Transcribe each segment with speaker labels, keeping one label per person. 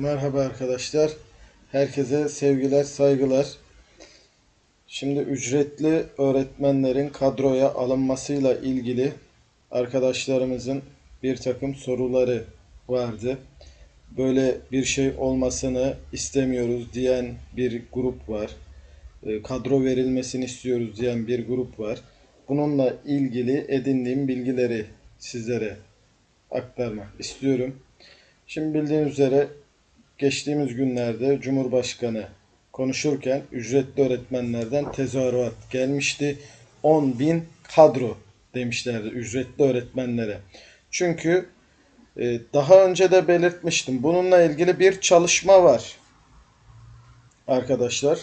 Speaker 1: Merhaba arkadaşlar. Herkese sevgiler, saygılar. Şimdi ücretli öğretmenlerin kadroya alınmasıyla ilgili arkadaşlarımızın bir takım soruları vardı. Böyle bir şey olmasını istemiyoruz diyen bir grup var. E, Kadro verilmesini istiyoruz diyen bir grup var. Bununla ilgili edindiğim bilgileri sizlere aktarmak istiyorum. Şimdi bildiğiniz üzere geçtiğimiz günlerde Cumhurbaşkanı konuşurken ücretli öğretmenlerden tezahürat gelmişti. 10 bin kadro demişlerdi ücretli öğretmenlere. Çünkü e, daha önce de belirtmiştim. Bununla ilgili bir çalışma var arkadaşlar.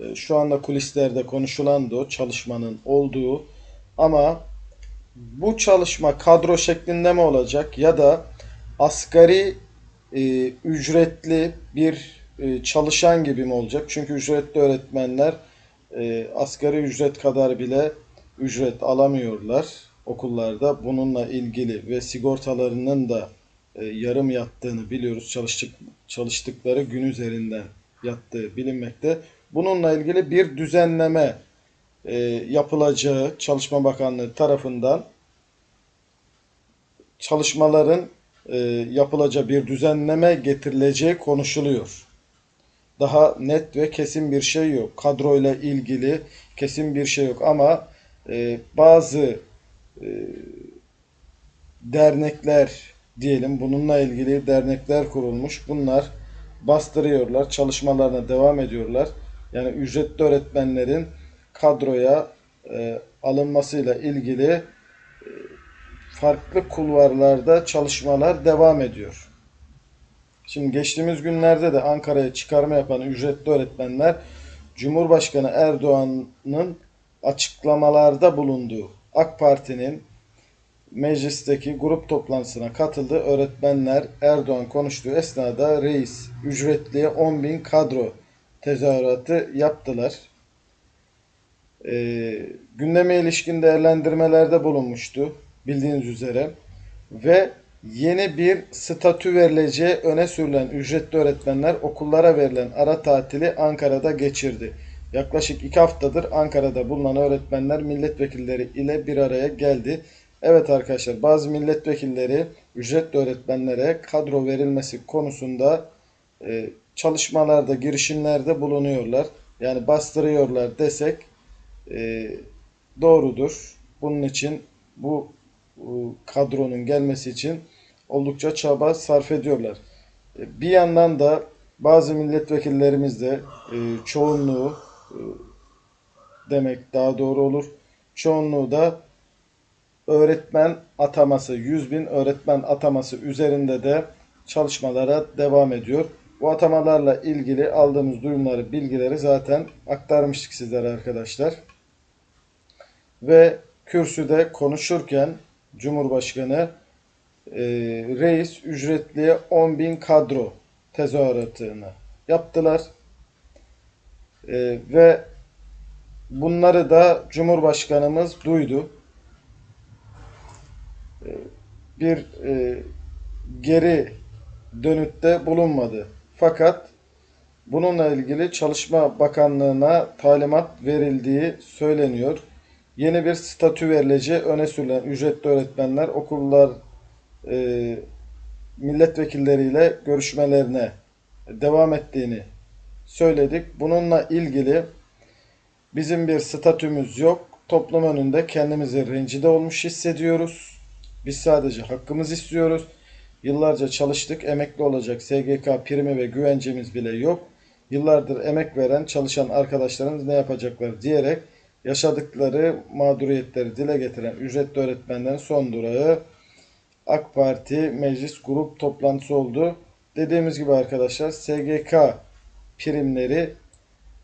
Speaker 1: E, Şu anda kulislerde konuşulan da o çalışmanın olduğu ama bu çalışma kadro şeklinde mi olacak ya da asgari e, ücretli bir e, çalışan gibi mi olacak? Çünkü ücretli öğretmenler e, asgari ücret kadar bile ücret alamıyorlar okullarda. Bununla ilgili ve sigortalarının da e, yarım yattığını biliyoruz. Çalıştık, çalıştıkları gün üzerinden yattığı bilinmekte. Bununla ilgili bir düzenleme e, yapılacağı Çalışma Bakanlığı tarafından çalışmaların e, yapılacağı bir düzenleme getirileceği konuşuluyor. Daha net ve kesin bir şey yok. Kadroyla ilgili kesin bir şey yok ama e, bazı e, dernekler diyelim bununla ilgili dernekler kurulmuş. Bunlar bastırıyorlar, çalışmalarına devam ediyorlar. Yani ücretli öğretmenlerin kadroya e, alınmasıyla ilgili farklı kulvarlarda çalışmalar devam ediyor. Şimdi geçtiğimiz günlerde de Ankara'ya çıkarma yapan ücretli öğretmenler Cumhurbaşkanı Erdoğan'ın açıklamalarda bulunduğu AK Parti'nin meclisteki grup toplantısına katıldı. Öğretmenler Erdoğan konuştuğu esnada reis ücretliye 10 bin kadro tezahüratı yaptılar. Ee, gündeme ilişkin değerlendirmelerde bulunmuştu bildiğiniz üzere ve yeni bir statü verileceği öne sürülen ücretli öğretmenler okullara verilen ara tatili Ankara'da geçirdi. Yaklaşık iki haftadır Ankara'da bulunan öğretmenler milletvekilleri ile bir araya geldi. Evet arkadaşlar bazı milletvekilleri ücretli öğretmenlere kadro verilmesi konusunda e, çalışmalarda, girişimlerde bulunuyorlar. Yani bastırıyorlar desek e, doğrudur. Bunun için bu kadronun gelmesi için oldukça çaba sarf ediyorlar. E, Bir yandan da bazı milletvekillerimiz de e, çoğunluğu e, demek daha doğru olur. Çoğunluğu da öğretmen ataması, 100 bin öğretmen ataması üzerinde de çalışmalara devam ediyor. Bu atamalarla ilgili aldığımız duyumları, bilgileri zaten aktarmıştık sizlere arkadaşlar. Ve kürsüde konuşurken Cumhurbaşkanı e, reis ücretliye 10 bin kadro tezahüratını yaptılar. E, ve bunları da Cumhurbaşkanımız duydu. E, bir e, geri dönütte bulunmadı. Fakat bununla ilgili Çalışma Bakanlığı'na talimat verildiği söyleniyor yeni bir statü verileceği öne sürülen ücretli öğretmenler okullar e, milletvekilleriyle görüşmelerine devam ettiğini söyledik. Bununla ilgili bizim bir statümüz yok. Toplum önünde kendimizi rencide olmuş hissediyoruz. Biz sadece hakkımız istiyoruz. Yıllarca çalıştık, emekli olacak SGK primi ve güvencemiz bile yok. Yıllardır emek veren çalışan arkadaşlarımız ne yapacaklar diyerek yaşadıkları mağduriyetleri dile getiren ücretli öğretmenlerin son durağı AK Parti meclis grup toplantısı oldu. Dediğimiz gibi arkadaşlar SGK primleri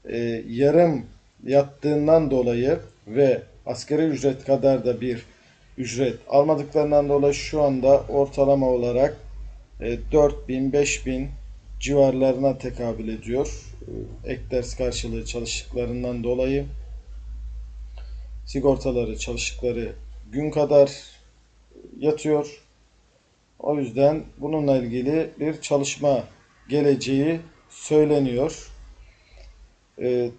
Speaker 1: e, yarım yattığından dolayı ve asgari ücret kadar da bir ücret almadıklarından dolayı şu anda ortalama olarak e, 4000 5000 civarlarına tekabül ediyor. E, ek ders karşılığı çalıştıklarından dolayı sigortaları çalıştıkları gün kadar yatıyor. O yüzden bununla ilgili bir çalışma geleceği söyleniyor. Ee,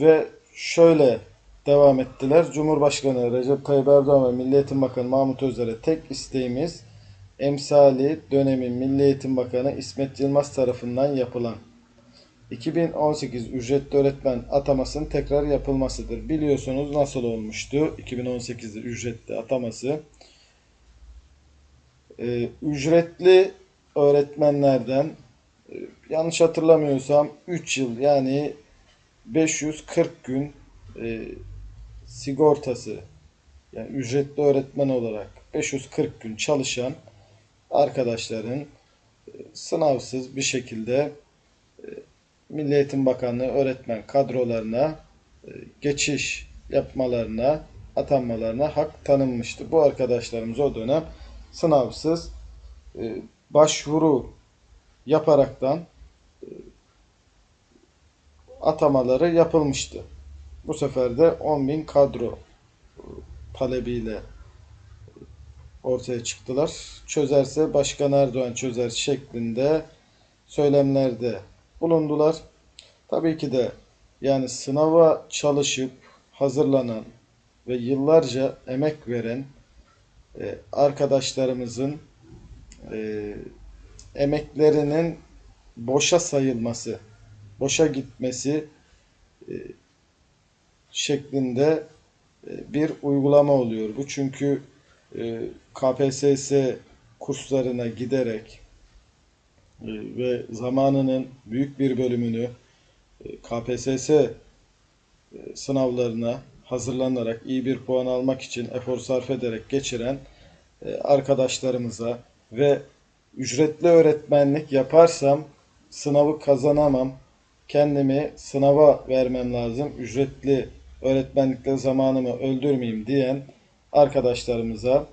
Speaker 1: ve şöyle devam ettiler. Cumhurbaşkanı Recep Tayyip Erdoğan ve Milli Eğitim Bakanı Mahmut Özer'e tek isteğimiz emsali dönemin Milli Eğitim Bakanı İsmet Yılmaz tarafından yapılan 2018 ücretli öğretmen atamasının tekrar yapılmasıdır. Biliyorsunuz nasıl olmuştu 2018'de ücretli ataması. Ee, ücretli öğretmenlerden e, yanlış hatırlamıyorsam 3 yıl yani 540 gün e, sigortası yani ücretli öğretmen olarak 540 gün çalışan arkadaşların e, sınavsız bir şekilde e, Milli Eğitim Bakanlığı öğretmen kadrolarına e, geçiş yapmalarına, atanmalarına hak tanınmıştı. Bu arkadaşlarımız o dönem sınavsız e, başvuru yaparaktan e, atamaları yapılmıştı. Bu sefer de 10.000 kadro talebiyle ortaya çıktılar. Çözerse Başkan Erdoğan çözer şeklinde söylemlerde bulundular. Tabii ki de yani sınava çalışıp hazırlanan ve yıllarca emek veren e, arkadaşlarımızın e, emeklerinin boşa sayılması, boşa gitmesi e, şeklinde e, bir uygulama oluyor. Bu çünkü e, KPSS kurslarına giderek ve zamanının büyük bir bölümünü e, KPSS e, sınavlarına hazırlanarak iyi bir puan almak için efor sarf ederek geçiren e, arkadaşlarımıza ve ücretli öğretmenlik yaparsam sınavı kazanamam. Kendimi sınava vermem lazım. Ücretli öğretmenlikle zamanımı öldürmeyeyim diyen arkadaşlarımıza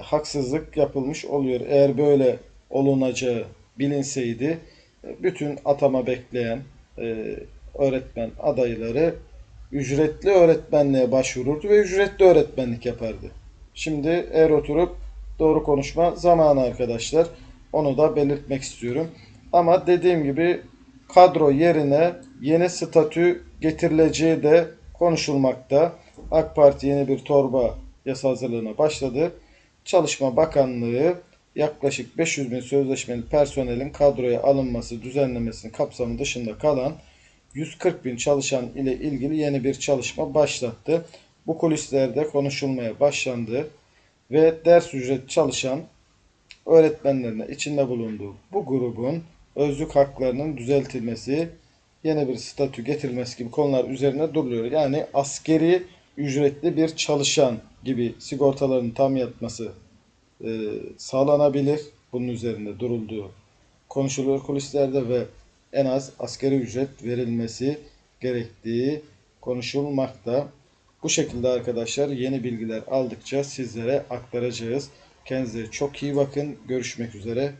Speaker 1: haksızlık yapılmış oluyor. Eğer böyle olunacağı bilinseydi bütün atama bekleyen e, öğretmen adayları ücretli öğretmenliğe başvururdu ve ücretli öğretmenlik yapardı. Şimdi eğer oturup doğru konuşma zamanı arkadaşlar. Onu da belirtmek istiyorum. Ama dediğim gibi kadro yerine yeni statü getirileceği de konuşulmakta. AK Parti yeni bir torba yasa hazırlığına başladı. Çalışma Bakanlığı yaklaşık 500 bin sözleşmeli personelin kadroya alınması düzenlemesinin kapsamı dışında kalan 140 bin çalışan ile ilgili yeni bir çalışma başlattı. Bu kulislerde konuşulmaya başlandı ve ders ücreti çalışan öğretmenlerine içinde bulunduğu bu grubun özlük haklarının düzeltilmesi, yeni bir statü getirilmesi gibi konular üzerine duruluyor. Yani askeri ücretli bir çalışan gibi sigortaların tam yatması e, sağlanabilir. Bunun üzerinde durulduğu konuşuluyor kulislerde ve en az askeri ücret verilmesi gerektiği konuşulmakta. Bu şekilde arkadaşlar yeni bilgiler aldıkça sizlere aktaracağız. Kendinize çok iyi bakın. Görüşmek üzere.